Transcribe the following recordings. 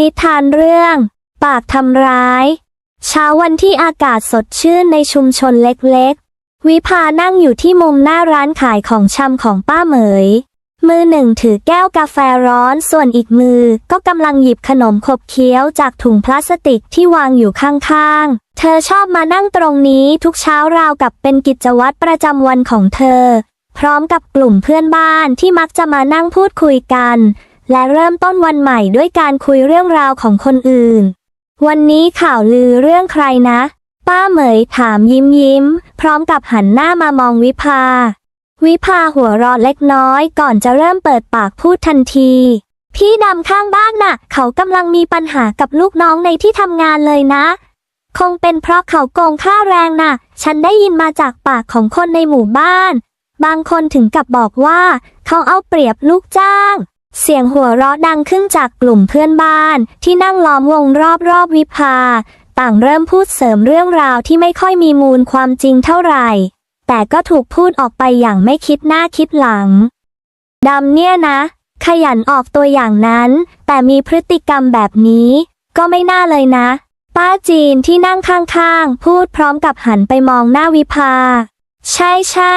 นิทานเรื่อง ปากทำร้าย เช้าวันที่อากาศสดชื่นในชุมชนเล็กๆ วิภานั่งอยู่ที่มุมหน้าร้านขายของชำของป้าเหมย มือหนึ่งถือแก้วกาแฟร้อนส่วนอีกมือก็กำลังหยิบขนมขบเคี้ยวจากถุงพลาสติกที่วางอยู่ข้างๆ เธอชอบมานั่งตรงนี้ทุกเช้าราวกับเป็นกิจวัตรประจำวันของเธอ พร้อมกับกลุ่มเพื่อนบ้านที่มักจะมานั่งพูดคุยกัน และเริ่มต้นวันใหม่ด้วยการคุยเรื่องราวของคนอื่น วันนี้ข่าวลือเรื่องใครนะ ป้าเหมยถามยิ้มยิ้ม พร้อมกับหันหน้ามามองวิภา วิภาหัวเราะเล็กน้อยก่อนจะเริ่มเปิดปากพูดทันที พี่ดำข้างบ้านน่ะ เขากำลังมีปัญหากับลูกน้องในที่ทำงานเลยนะ คงเป็นเพราะเขาโกงค่าแรงน่ะ ฉันได้ยินมาจากปากของคนในหมู่บ้าน บางคนถึงกับบอกว่า เขาเอาเปรียบลูกจ้าง เสียงหัวเราะดังขึ้นจากกลุ่มเพื่อนบ้าน ที่นั่งล้อมวงรอบๆวิภา ต่างเริ่มพูดเสริมเรื่องราวที่ไม่ค่อยมีมูลความจริงเท่าไหร่ แต่ก็ถูกพูดออกไปอย่างไม่คิดหน้าคิดหลังดำเนี่ยนะ ขยันออกตัวอย่างนั้น แต่มีพฤติกรรมแบบนี้ ก็ไม่น่าเลยนะ ป้าจีนที่นั่งข้างๆ พูดพร้อมกับหันไปมองหน้าวิภา ใช่ใช่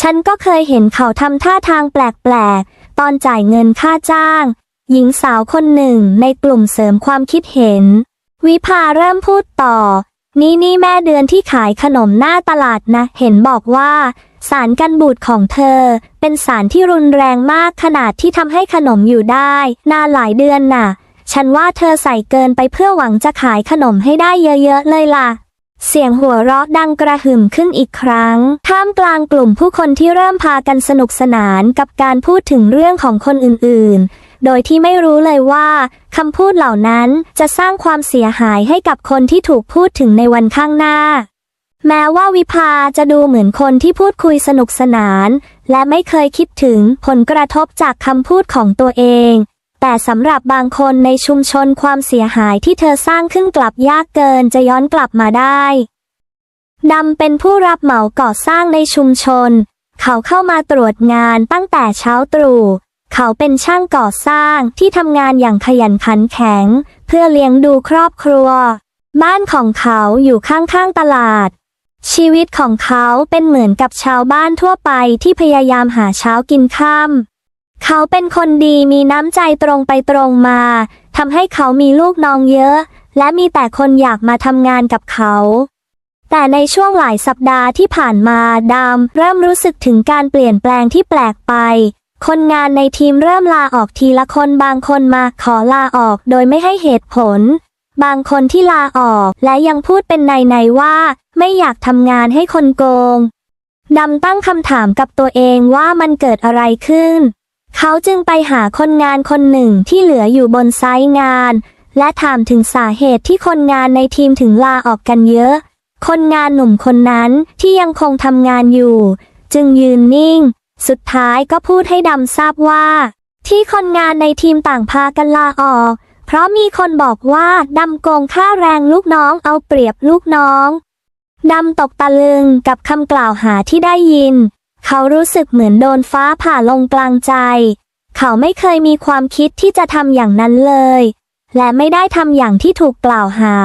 ฉันก็เคยเห็นเขาทำท่าทางแปลกๆ ตอนจ่ายเงินค่าจ้าง หญิงสาวคนหนึ่งในกลุ่มเสริมความคิดเห็น วิภาเริ่มพูดต่อ นี่นี่แม่เดือนที่ขายขนมหน้าตลาดนะ เห็นบอกว่า สารกันบูดของเธอ เป็นสารที่รุนแรงมากขนาดที่ทำให้ขนมอยู่ได้ นานหลายเดือนน่ะ ฉันว่าเธอใส่เกินไปเพื่อหวังจะขายขนมให้ได้เยอะๆเลยล่ะ เสียงหัวเราะดังกระหึ่มขึ้นอีกครั้ง ท่ามกลางกลุ่มผู้คนที่เริ่มพากันสนุกสนานกับการพูดถึงเรื่องของคนอื่นๆ โดยที่ไม่รู้เลยว่าคำพูดเหล่านั้นจะสร้างความเสียหายให้กับคนที่ถูกพูดถึงในวันข้างหน้า แม้ว่าวิภาจะดูเหมือนคนที่พูดคุยสนุกสนาน และไม่เคยคิดถึงผลกระทบจากคำพูดของตัวเอง แต่สำหรับบางคนในชุมชนความเสียหายที่เธอสร้างขึ้นกลับยากเกินจะย้อนกลับมาได้ดำเป็นผู้รับเหมาก่อสร้างในชุมชน เขาเข้ามาตรวจงานตั้งแต่เช้าตรู่ เขาเป็นช่างก่อสร้างที่ทำงานอย่างขยันขันแข็ง เพื่อเลี้ยงดูครอบครัว บ้านของเขาอยู่ข้างๆตลาด ชีวิตของเขาเป็นเหมือนกับชาวบ้านทั่วไปที่พยายามหาเช้ากินค่ำ เขาเป็นคนดีมีน้ำใจตรงไปตรงมาทำให้เขามีลูกน้องเยอะ และมีแต่คนอยากมาทำงานกับเขา แต่ในช่วงหลายสัปดาห์ที่ผ่านมาดามเริ่มรู้สึกถึงการเปลี่ยนแปลงที่แปลกไป คนงานในทีมเริ่มลาออกทีละคนบางคนมาขอลาออกโดยไม่ให้เหตุผล บางคนที่ลาออกและยังพูดเป็นในๆว่า ไม่อยากทำงานให้คนโกงดำตั้งคำถามกับตัวเองว่ามันเกิดอะไรขึ้น เขาจึงไปหาคนงานคนหนึ่งที่เหลืออยู่บนไซต์งาน และถามถึงสาเหตุที่คนงานในทีมถึงลาออกกันเยอะ คนงานหนุ่มคนนั้นที่ยังคงทำงานอยู่ จึงยืนนิ่ง สุดท้ายก็พูดให้ดำทราบว่า ที่คนงานในทีมต่างพากันลาออก เพราะมีคนบอกว่าดำโกงค่าแรงลูกน้องเอาเปรียบลูกน้องดำตกตะลึงกับคำกล่าวหาที่ได้ยิน เขารู้สึกเหมือนโดนฟ้าผ่าลงกลางใจ เขาไม่เคยมีความคิดที่จะทำอย่างนั้นเลย และไม่ได้ทำอย่างที่ถูกกล่าวหา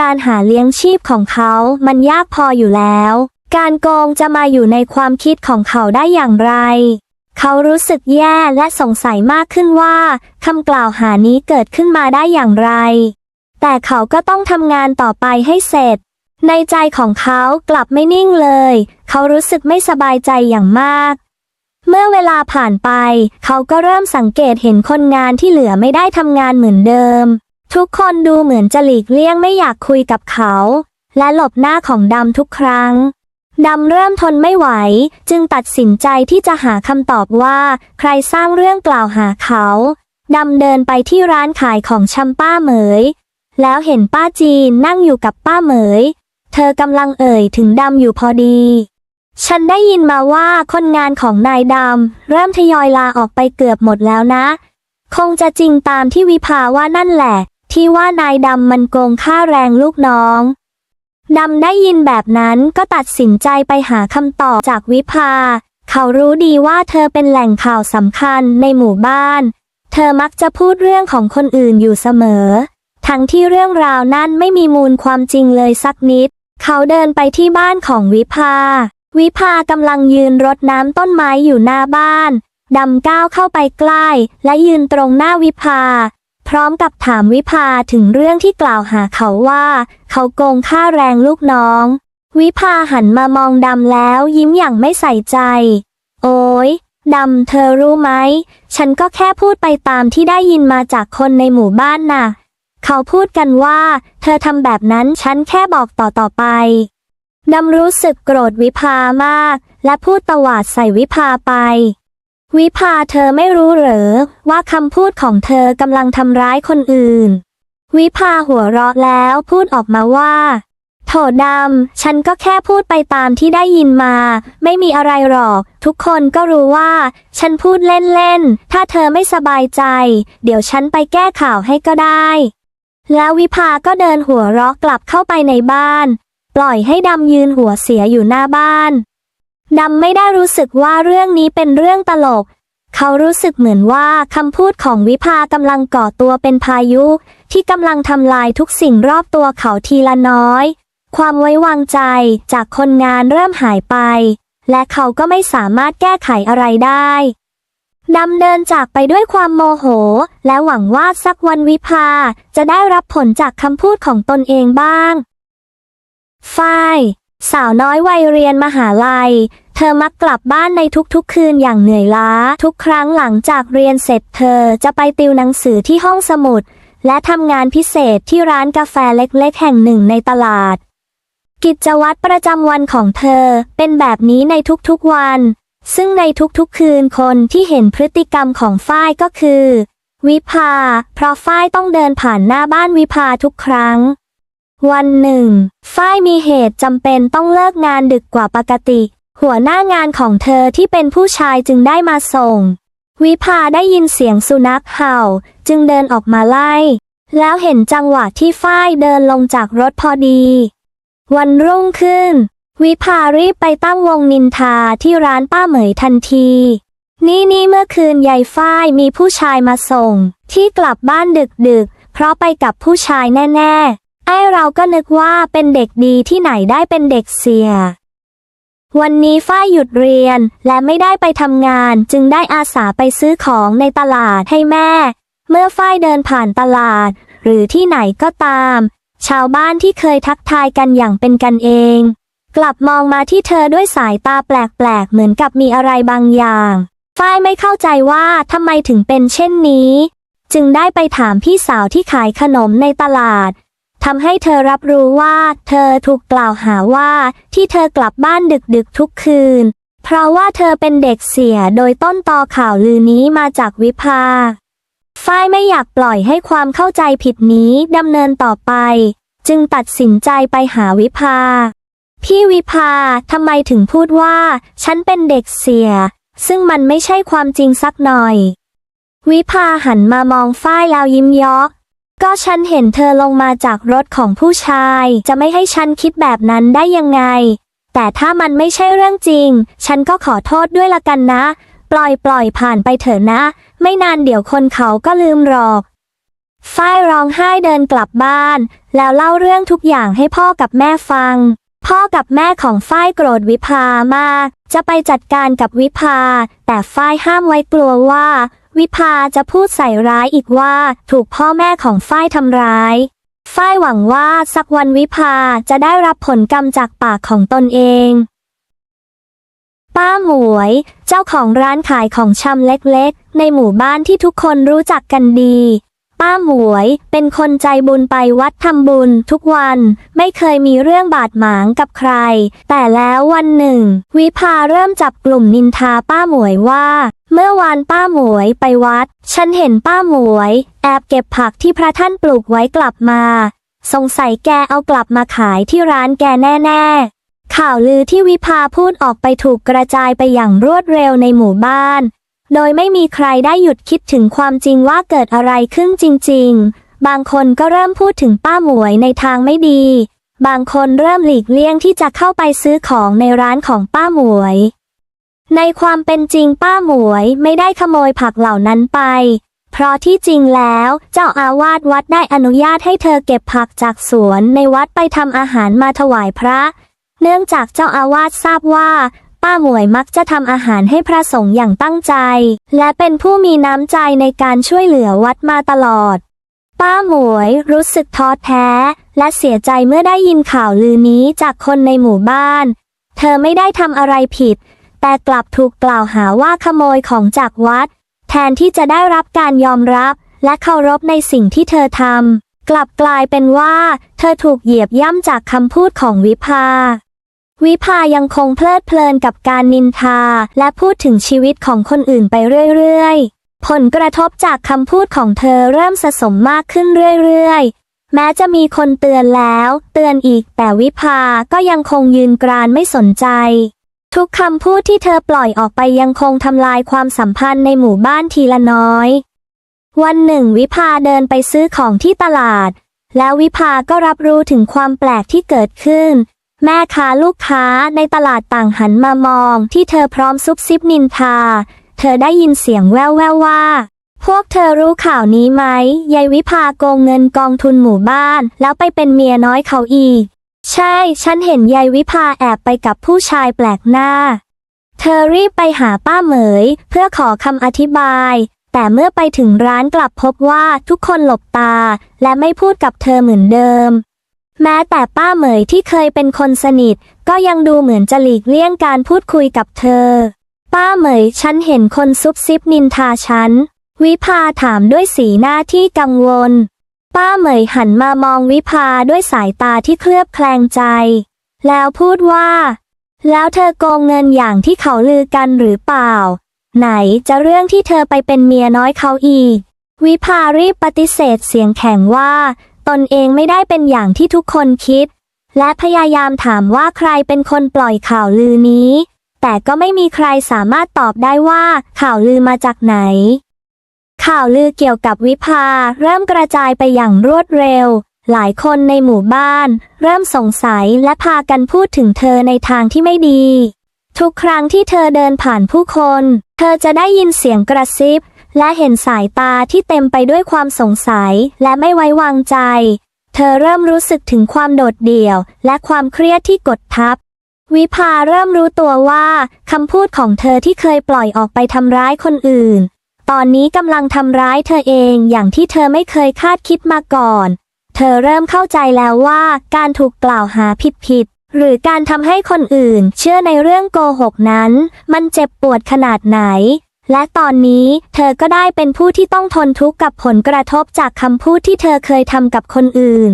การหาเลี้ยงชีพของเขามันยากพออยู่แล้ว การโกงจะมาอยู่ในความคิดของเขาได้อย่างไร เขารู้สึกแย่และสงสัยมากขึ้นว่าคำกล่าวหานี้เกิดขึ้นมาได้อย่างไร แต่เขาก็ต้องทำงานต่อไปให้เสร็จ ในใจของเขากลับไม่นิ่งเลย เขารู้สึกไม่สบายใจอย่างมาก เมื่อเวลาผ่านไป เขาก็เริ่มสังเกตเห็นคนงานที่เหลือไม่ได้ทำงานเหมือนเดิม ทุกคนดูเหมือนจะหลีกเลี่ยงไม่อยากคุยกับเขา และหลบหน้าของดำทุกครั้งดำเริ่มทนไม่ไหว จึงตัดสินใจที่จะหาคำตอบว่า ใครสร้างเรื่องกล่าวหาเขาดำเดินไปที่ร้านขายของชำป้าเหมย แล้วเห็นป้าจีนนั่งอยู่กับป้าเหมย เธอกำลังเอ่ยถึงดำอยู่พอดี ฉันได้ยินมาว่าคนงานของนายดำเริ่มทยอยลาออกไปเกือบหมดแล้วนะ คงจะจริงตามที่วิภาว่านั่นแหละ ที่ว่านายดำมันโกงค่าแรงลูกน้องดำได้ยินแบบนั้นก็ตัดสินใจไปหาคำตอบจากวิภา เขารู้ดีว่าเธอเป็นแหล่งข่าวสำคัญในหมู่บ้าน เธอมักจะพูดเรื่องของคนอื่นอยู่เสมอ ทั้งที่เรื่องราวนั้นไม่มีมูลความจริงเลยสักนิด เขาเดินไปที่บ้านของวิภา วิภากำลังยืนรดน้ำต้นไม้อยู่หน้าบ้าน ดำก้าวเข้าไปใกล้ และยืนตรงหน้าวิภา พร้อมกับถามวิภาถึงเรื่องที่กล่าวหาเขาว่า เขาโกงค่าแรงลูกน้อง วิภาหันมามองดำแล้วยิ้มอย่างไม่ใส่ใจ โอ้ยดำเธอรู้ไหม ฉันก็แค่พูดไปตามที่ได้ยินมาจากคนในหมู่บ้านน่ะ เขาพูดกันว่า เธอทำแบบนั้นฉันแค่บอกต่อต่อไปดำรู้สึกโกรธวิภามาก และพูดตวาดใส่วิภาไป วิภาเธอไม่รู้เหรอ ว่าคำพูดของเธอกำลังทำร้ายคนอื่น วิภาหัวเราะแล้วพูดออกมาว่า โถดำ ฉันก็แค่พูดไปตามที่ได้ยินมา ไม่มีอะไรหรอก ทุกคนก็รู้ว่า ฉันพูดเล่นๆ ถ้าเธอไม่สบายใจ เดี๋ยวฉันไปแก้ข่าวให้ก็ได้ แล้ววิภาก็เดินหัวเราะกลับเข้าไปในบ้าน ปล่อยให้ดำยืนหัวเสียอยู่หน้าบ้านดำไม่ได้รู้สึกว่าเรื่องนี้เป็นเรื่องตลก เขารู้สึกเหมือนว่าคำพูดของวิภากำลังก่อตัวเป็นพายุ ที่กำลังทำลายทุกสิ่งรอบตัวเขาทีละน้อย ความไว้วางใจจากคนงานเริ่มหายไป และเขาก็ไม่สามารถแก้ไขอะไรได้ ดำเดินจากไปด้วยความโมโห และหวังว่าสักวันวิภา จะได้รับผลจากคำพูดของตนเองบ้าง ฝ้าย สาวน้อยวัยเรียนมหาลัย เธอมักกลับบ้านในทุกๆ คืนอย่างเหนื่อยล้า ทุกครั้งหลังจากเรียนเสร็จเธอจะไปติวหนังสือที่ห้องสมุด และทำงานพิเศษที่ร้านกาแฟเล็กๆ แห่งหนึ่งในตลาด กิจวัตรประจำวันของเธอเป็นแบบนี้ในทุกๆวัน ซึ่งในทุกๆคืนคนที่เห็นพฤติกรรมของฝ้ายก็คือ วิภา เพราะฝ้ายต้องเดินผ่านหน้าบ้านวิภาทุกครั้ง วันหนึ่ง ฝ้ายมีเหตุจำเป็นต้องเลิกงานดึกกว่าปกติ หัวหน้างานของเธอที่เป็นผู้ชายจึงได้มาส่ง วิภาได้ยินเสียงสุนัขเห่า จึงเดินออกมาไล่ แล้วเห็นจังหวะที่ฝ้ายเดินลงจากรถพอดี วันรุ่งขึ้น วิภารีบไปตั้งวงนินทาที่ร้านป้าเหมยทันที นี่นี่เมื่อคืนยายฝ้ายมีผู้ชายมาส่ง ที่กลับบ้านดึกดึกเพราะไปกับผู้ชายแน่ ๆ ไอ้เราก็นึกว่าเป็นเด็กดีที่ไหนได้เป็นเด็กเสีย วันนี้ฝ้ายหยุดเรียนและไม่ได้ไปทำงานจึงได้อาสาไปซื้อของในตลาดให้แม่ เมื่อฝ้ายเดินผ่านตลาด หรือที่ไหนก็ตาม ชาวบ้านที่เคยทักทายกันอย่างเป็นกันเอง กลับมองมาที่เธอด้วยสายตาแปลกๆ เหมือนกับมีอะไรบางอย่าง ฝ้ายไม่เข้าใจว่าทำไมถึงเป็นเช่นนี้ จึงได้ไปถามพี่สาวที่ขายขนมในตลาดทำให้เธอรับรู้ว่าเธอถูกกล่าวหาว่าที่เธอกลับบ้านดึกๆทุกคืน เพราะว่าเธอเป็นเด็กเสียโดยต้นตอข่าวลือนี้มาจากวิภาฝ้ายไม่อยากปล่อยให้ความเข้าใจผิดนี้ดำเนินต่อไป จึงตัดสินใจไปหาวิภา พี่วิภาทำไมถึงพูดว่า ฉันเป็นเด็กเสีย ซึ่งมันไม่ใช่ความจริงสักหน่อย วิภาหันมามองฝ้ายแล้วยิ้มยาะก็ฉันเห็นเธอลงมาจากรถของผู้ชาย จะไม่ให้ฉันคิดแบบนั้นได้ยังไง แต่ถ้ามันไม่ใช่เรื่องจริง ฉันก็ขอโทษด้วยละกันนะ ปล่อยปล่อยผ่านไปเถอะนะ ไม่นานเดี๋ยวคนเขาก็ลืมหรอก ฝ้ายร้องไห้เดินกลับบ้าน แล้วเล่าเรื่องทุกอย่างให้พ่อกับแม่ฟัง พ่อกับแม่ของฝ้ายโกรธวิภามาก จะไปจัดการกับวิภา แต่ฝ้ายห้ามไว้กลัวว่า วิภาจะพูดใส่ร้ายอีกว่า ถูกพ่อแม่ของฝ้ายทำร้าย ฝ้ายหวังว่าสักวันวิภาจะได้รับผลกรรมจากปากของตนเอง ป้าหมวย เจ้าของร้านขายของชำเล็กๆ ในหมู่บ้านที่ทุกคนรู้จักกันดี ป้าหมวย เป็นคนใจบุญไปวัดทำบุญทุกวัน ไม่เคยมีเรื่องบาดหมางกับใคร แต่แล้ววันหนึ่ง วิภาเริ่มจับกลุ่มนินทาป้าหมวยว่า เมื่อวานป้าหมวยไปวัด ฉันเห็นป้าหมวย แอบเก็บผักที่พระท่านปลูกไว้กลับมา สงสัยแกเอากลับมาขายที่ร้านแกแน่ๆข่าวลือที่วิภาพูดออกไปถูกกระจายไปอย่างรวดเร็วในหมู่บ้าน โดยไม่มีใครได้หยุดคิดถึงความจริงว่าเกิดอะไรขึ้นจริง ๆ บางคนก็เริ่มพูดถึงป้าหมวยในทางไม่ดี บางคนเริ่มหลีกเลี่ยงที่จะเข้าไปซื้อของในร้านของป้าหมวย ในความเป็นจริงป้าหมวยไม่ได้ขโมยผักเหล่านั้นไป เพราะที่จริงแล้วเจ้าอาวาสวัดได้อนุญาตให้เธอเก็บผักจากสวนในวัดไปทำอาหารมาถวายพระ เนื่องจากเจ้าอาวาสทราบว่า ป้าหมวยมักจะทำอาหารให้พระสงฆ์อย่างตั้งใจ และเป็นผู้มีน้ำใจในการช่วยเหลือวัดมาตลอด ป้าหมวยรู้สึกท้อแท้ และเสียใจเมื่อได้ยินข่าวลือนี้จากคนในหมู่บ้าน เธอไม่ได้ทำอะไรผิด แต่กลับถูกกล่าวหาว่าขโมยของจากวัด แทนที่จะได้รับการยอมรับ และเคารพในสิ่งที่เธอทำกลับกลายเป็นว่า เธอถูกเหยียบย่ำจากคำพูดของวิภา วิภายังคงเพลิดเพลินกับการนินทา และพูดถึงชีวิตของคนอื่นไปเรื่อยๆ ผลกระทบจากคำพูดของเธอเริ่มสะสมมากขึ้นเรื่อยๆ แม้จะมีคนเตือนแล้ว เตือนอีกแต่วิภาก็ยังคงยืนกรานไม่สนใจ ทุกคำพูดที่เธอปล่อยออกไปยังคงทำลายความสัมพันธ์ในหมู่บ้านทีละน้อย วันหนึ่งวิภาเดินไปซื้อของที่ตลาด แล้ววิภาก็รับรู้ถึงความแปลกที่เกิดขึ้น แม่ค้าลูกค้าในตลาดต่างหันมามองที่เธอพร้อมซุบซิบนินทา เธอได้ยินเสียงแว่วแววว่า พวกเธอรู้ข่าวนี้ไหมยายวิภาโกงเงินกองทุนหมู่บ้าน แล้วไปเป็นเมียน้อยเขาอีก ใช่ ฉันเห็นยายวิภาแอบไปกับผู้ชายแปลกหน้า เธอรีบไปหาป้าเหมย เพื่อขอคำอธิบาย แต่เมื่อไปถึงร้านกลับพบว่าทุกคนหลบตา และไม่พูดกับเธอเหมือนเดิม แม้แต่ป้าเหมยที่เคยเป็นคนสนิท ก็ยังดูเหมือนจะหลีกเลี่ยงการพูดคุยกับเธอ ป้าเหมยฉันเห็นคนซุบซิบนินทาฉัน วิภาถามด้วยสีหน้าที่กังวล ป้าเหมยหันมามองวิภาด้วยสายตาที่เคลือบแคลงใจ แล้วพูดว่า แล้วเธอโกงเงินอย่างที่เขาลือกันหรือเปล่า ไหนจะเรื่องที่เธอไปเป็นเมียน้อยเขาอีก วิภารีบปฏิเสธเสียงแข็งว่า นเองไม่ได้เป็นอย่างที่ทุกคนคิด และพยายามถามว่าใครเป็นคนปล่อยข่าวลือนี้ แต่ก็ไม่มีใครสามารถตอบได้ว่าข่าวลือมาจากไหน ข่าวลือเกี่ยวกับวิภาเริ่มกระจายไปอย่างรวดเร็ว หลายคนในหมู่บ้าน เริ่มสงสัยและพากันพูดถึงเธอในทางที่ไม่ดี ทุกครั้งที่เธอเดินผ่านผู้คน เธอจะได้ยินเสียงกระซิบ และเห็นสายตาที่เต็มไปด้วยความสงสัยและไม่ไว้วางใจ เธอเริ่มรู้สึกถึงความโดดเดี่ยว และความเครียดที่กดทับ วิภาเริ่มรู้ตัวว่าคำพูดของเธอที่เคยปล่อยออกไปทำร้ายคนอื่น ตอนนี้กำลังทำร้ายเธอเองอย่างที่เธอไม่เคยคาดคิดมาก่อน เธอเริ่มเข้าใจแล้วว่าการถูกกล่าวหาผิดๆหรือการทำให้คนอื่นเชื่อในเรื่องโกหกนั้น มันเจ็บปวดขนาดไหน และตอนนี้เธอก็ได้เป็นผู้ที่ต้องทนทุกข์กับผลกระทบจากคำพูดที่เธอเคยทำกับคนอื่น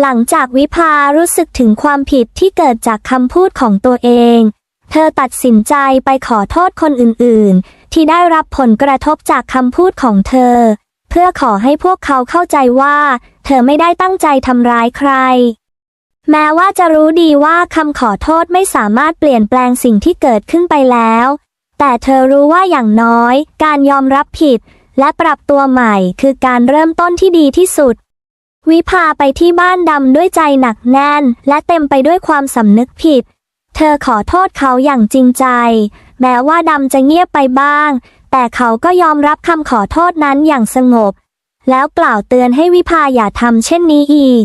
หลังจากวิภารู้สึกถึงความผิดที่เกิดจากคำพูดของตัวเอง เธอตัดสินใจไปขอโทษคนอื่นๆ ที่ได้รับผลกระทบจากคำพูดของเธอ เพื่อขอให้พวกเขาเข้าใจว่า เธอไม่ได้ตั้งใจทำร้ายใครแม้ว่าจะรู้ดีว่าคำขอโทษไม่สามารถเปลี่ยนแปลงสิ่งที่เกิดขึ้นไปแล้ว แต่เธอรู้ว่าอย่างน้อย การยอมรับผิด และปรับตัวใหม่คือการเริ่มต้นที่ดีที่สุด วิภาไปที่บ้านดำด้วยใจหนักแน่น และเต็มไปด้วยความสำนึกผิด เธอขอโทษเขาอย่างจริงใจ แม้ว่าดำจะเงียบไปบ้าง แต่เขาก็ยอมรับคำขอโทษนั้นอย่างสงบ แล้วกล่าวเตือนให้วิภาอย่าทำเช่นนี้อีก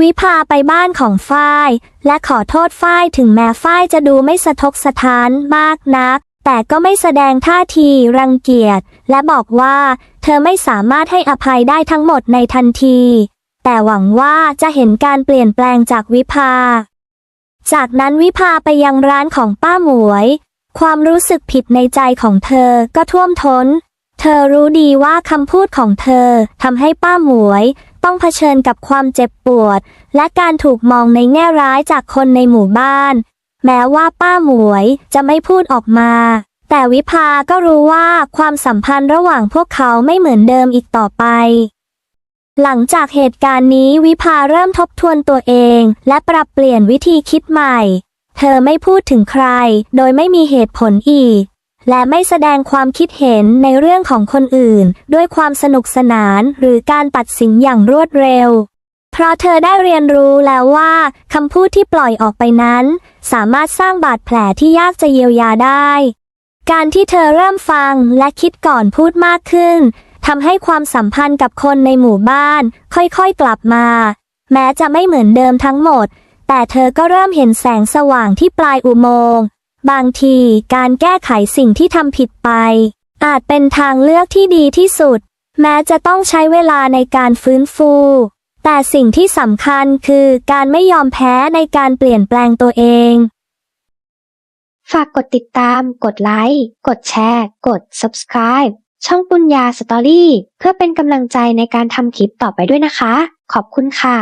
วิภาไปบ้านของฝ้าย และขอโทษฝ้ายถึงแม้ฝ้ายจะดูไม่สะทกสะท้านมากนัก แต่ก็ไม่แสดงท่าทีรังเกียจ และบอกว่า เธอไม่สามารถให้อภัยได้ทั้งหมดในทันที แต่หวังว่าจะเห็นการเปลี่ยนแปลงจากวิภา จากนั้นวิภาไปยังร้านของป้าหมวย ความรู้สึกผิดในใจของเธอก็ท่วมท้น เธอรู้ดีว่าคำพูดของเธอทำให้ป้าหมวย ต้องเผชิญกับความเจ็บปวด และการถูกมองในแง่ร้ายจากคนในหมู่บ้าน แม้ว่าป้าหมวยจะไม่พูดออกมา แต่วิภาก็รู้ว่าความสัมพันธ์ระหว่างพวกเขาไม่เหมือนเดิมอีกต่อไป หลังจากเหตุการณ์นี้วิภาเริ่มทบทวนตัวเอง และปรับเปลี่ยนวิธีคิดใหม่ เธอไม่พูดถึงใคร โดยไม่มีเหตุผลอีก และไม่แสดงความคิดเห็นในเรื่องของคนอื่น ด้วยความสนุกสนานหรือการตัดสินอย่างรวดเร็ว เพราะเธอได้เรียนรู้แล้วว่าคำพูดที่ปล่อยออกไปนั้น สามารถสร้างบาดแผลที่ยากจะเยียวยาได้ การที่เธอเริ่มฟังและคิดก่อนพูดมากขึ้นทำให้ความสัมพันธ์กับคนในหมู่บ้าน ค่อยๆกลับมา แม้จะไม่เหมือนเดิมทั้งหมด แต่เธอก็เริ่มเห็นแสงสว่างที่ปลายอุโมงค์บางทีการแก้ไขสิ่งที่ทำผิดไป อาจเป็นทางเลือกที่ดีที่สุด แม้จะต้องใช้เวลาในการฟื้นฟู แต่สิ่งที่สำคัญคือการไม่ยอมแพ้ในการเปลี่ยนแปลงตัวเอง ฝากกดติดตาม กดไลค์ กดแชร์ กด subscribe ช่องปุญญาสตอรี่เพื่อเป็นกำลังใจในการทำคลิปต่อไปด้วยนะคะ ขอบคุณค่ะ